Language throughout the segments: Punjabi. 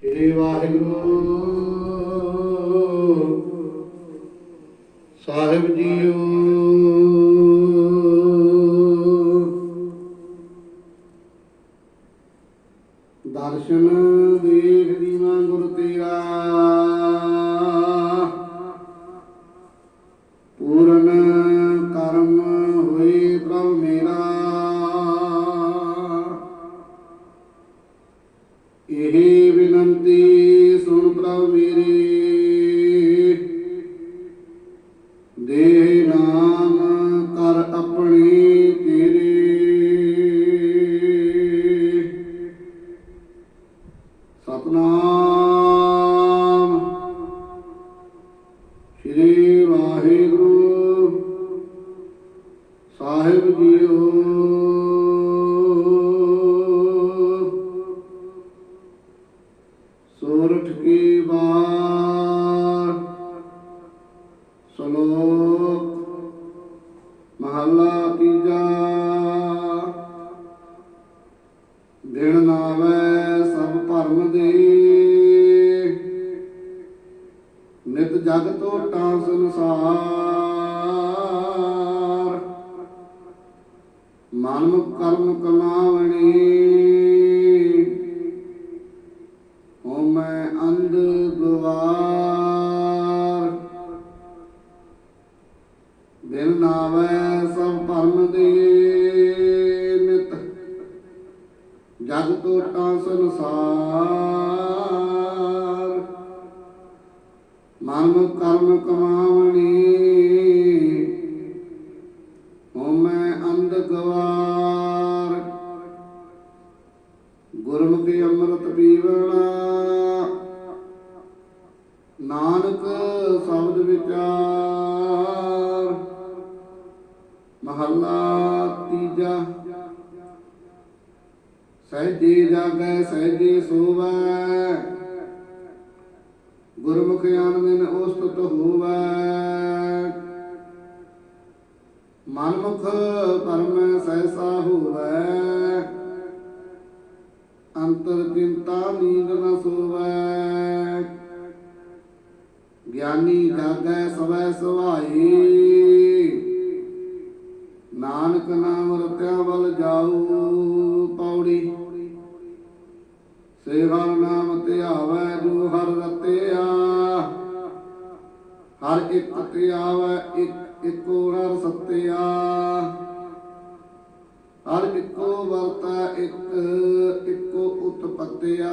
ਸ੍ਰੀ ਵਾਹਿਗੁਰੂ। ਸਾਹਿਬ ਜੀਓ। ਦਰਸ਼ਨ ਦੇਖ ਦੀਵਾਂ ਗੁਰ ਤੇਰਾ। ਪੂਰਨ ਕਰਮ ਹੋਏ ਪ੍ਰਭ ਮੇਰਾ। ਇਹ ਸਾਹਿਬ ਜੀਓ ਸੋਰਠ ਕੀ ਬਾਰ ਸ਼ਲੋਕ ਮਹੱਲਾ ਤੀਜਾ। ਦਿਨ ਨਾਵੇ ਸਭ ਭਰਮ ਦੇ ਨਿਤ ਜਗ ਤੋਟਾਂ ਸੰਸਾਰ ਮਨ ਕਰਮ ਕਮਾਵਣੀ। ਓ ਮੈਂ ਅੰਧ ਗਵਾਰ ਦਿਨ ਨਾਵੇ ਸਭ ਭਰਮ ਦੇ ਨਿਤ। ਜਗ ਤੋਟਾਂ ਸੰਸਾਰ। ਮਨ ਕਰਮ ਕਮਾਵਣੀ। ਮੈਂ ਗਵਾਰ ਗੁਰਮੁਖੀ ਅੰਮ੍ਰਿਤ ਪੀਵਣਾ। ਨਾਨਕ ਸ਼ਬਦ ਵਿਚਾਰ। ਮਹੱਲਾ ਤੀਜਾ। ਸਹਿਜੇ ਜਾਗੈ, ਸਹਿਜੇ ਸੋਵੈ। ਗੁਰਮੁਖ ਆਨੰਦਿਨ ਉਸਤਤ ਹੋਵੈ। ਮਨਮੁਖ ਪਰਮ ਸਹਿਸਾ ਹੋਵੈ, ਅੰਤਰ ਚਿੰਤਾ ਨੀਂਦ ਨ ਸੋਵੈ। ਗਿਆਨੀ ਜਾਗੈ ਸਵੈ ਸੁਹਾਈ ਨਾਨਕ ਨਾਮ ਰਤਿਆ ਵੱਲ ਜਾਊ ਪੌੜੀ। ਸੇ ਨਾਮ ਧਿਆਵੈ ਜੋ ਹਰ ਰਤਿਆ। ਹਰ ਇੱਕ ਧਿਆਵੈ ਇੱਕ, ਇੱਕੋ ਹਰ ਸਤਿਆ ਹਰ ਇੱਕੋ ਵਰਤਾ, ਇੱਕ, ਇੱਕੋ ਉਤਪਤਿਆ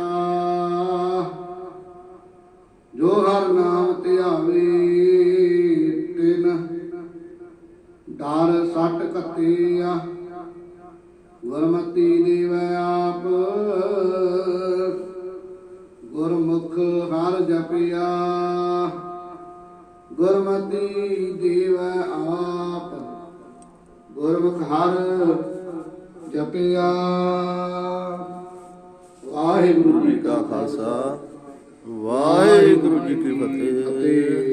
ਜੋ ਹਰ ਨਾਮ ਧਿਆਵੇ ਤਿਨ ਡਰ ਸੱਟ ਕੱਤਿਆ ਗੁਰਮਤੀ ਦੇਵੈ ਆਪ, ਗੁਰਮੁਖ ਹਰ ਜਪਿਆ। ਗੁਰਮਤੀ ਦੇਵੈ ਆਪ। ਗੁਰਮੁਖ ਹਰ ਜਪਿਆ। ਵਾਹਿਗੁਰੂ ਜੀ ਕਾ ਖਾਲਸਾ। ਵਾਹਿਗੁਰੂ ਜੀ ਕੀ ਫਤਿਹ। ਫਤਿਹ